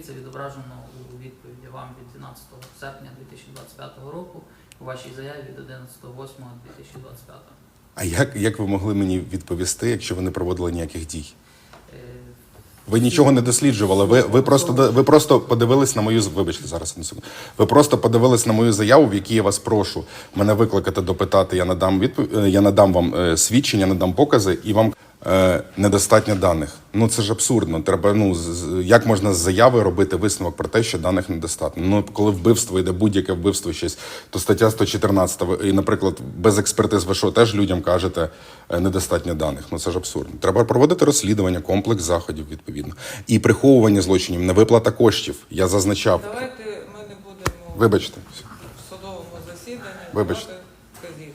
Це відображено у відповіді вам від 12 серпня 2025 року у вашій заяві від 11.08.2025. А як, як ви могли мені відповісти, якщо ви не проводили ніяких дій? Е, Ви нічого не досліджували. Ви, ви просто ви просто подивились на мою вибачте зараз на секунду. Ви просто подивились на мою заяву, в якій я вас прошу мене викликати, допитати. Я надам відпов... е, я надам вам е, свідчення, надам покази, і вам е, недостатньо даних. Ну це ж абсурдно. Треба ну з- як можна з заяви робити висновок про те, що даних недостатньо. Ну коли вбивство йде будь-яке вбивство щось, то стаття 114, ви- і, наприклад, без експертиз ви що теж людям кажете е, недостатньо даних. Ну це ж абсурдно. Треба проводити розслідування, комплекс заходів відповідно. І приховування злочинів, не виплата коштів. Я зазначав. Давайте ми не будемо Вибачте. в судовому засіданні Вибачте. давати вказівки.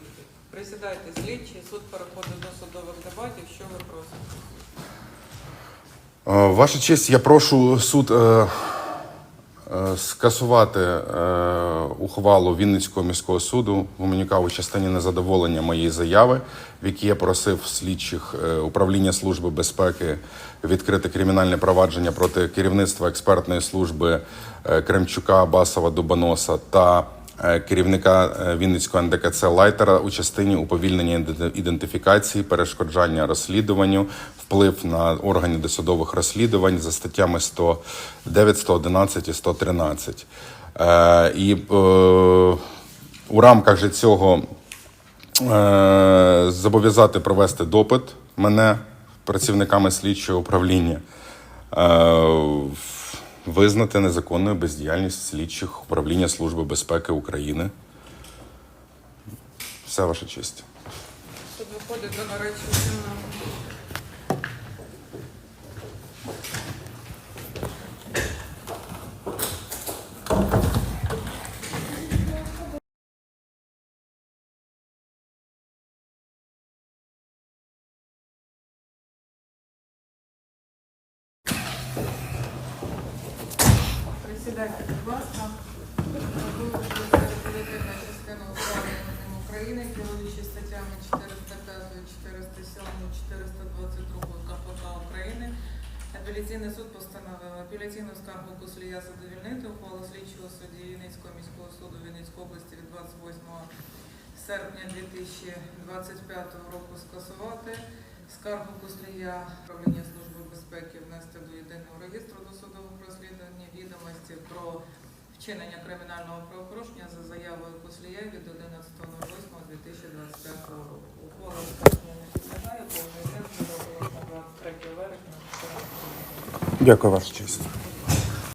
Присідайте слідчі, суд переходить до судових дебатів. Що ви просите? Е, Ваша честь, я прошу суд е, е, скасувати е, ухвалу Вінницького міського суду Гуменюка у частині незадоволення моєї заяви, в якій я просив слідчих е, управління Служби безпеки відкрити кримінальне провадження проти керівництва експертної служби е, Кремчука, Басова, Дубоноса та керівника е, Вінницького НДКЦ Лайтера у частині уповільнення ідентифікації, перешкоджання розслідуванню, вплив на органи досудових розслідувань за статтями 109, 111 і 113. Е, І е, у рамках же цього е, зобов'язати провести допит мене працівниками слідчого управління. Визнати незаконною бездіяльність слідчих управління Служби безпеки України. Все ваша честь. Тут виходить до наречення. Присідайте, будь ласка. України, керуючи статтями 405, 407, 422 КПК України. Апеляційний суд постановив апеляційну скаргу Куслія задовільнити ухвалу слідчого судді Вінницького міського суду Вінницької області від 28 серпня 2025 року скасувати. Скаргу Куслія управління Служби безпеки внести до єдиного реєстру досудових розслідувань відомості про вчинення кримінального правопорушення за заявою Куслія від 11.08.2025 року. Ухвала скарження не підлягає, бо на 23 вересня. Дякую, ваша честь.